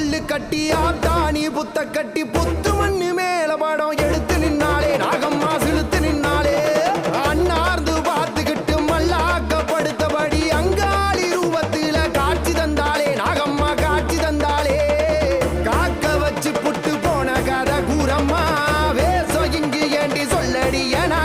பல்லு கட்டி ஆட்டாணி புத்த கட்டி புத்து மண்ணு மேல படம் எடுத்து நின்னாலே நாகம்மா செலுத்து நின்னாலே அண்ணார்ந்து பார்த்துக்கிட்டு மல்லாக்கப்படுத்தபடி அங்காளி ரூபத்தில காட்சி தந்தாலே நாகம்மா காட்சி தந்தாலே காக்க வச்சு புட்டு போன கதை கூறம்மா வேசம் இங்கு ஏண்டி சொல்லடி என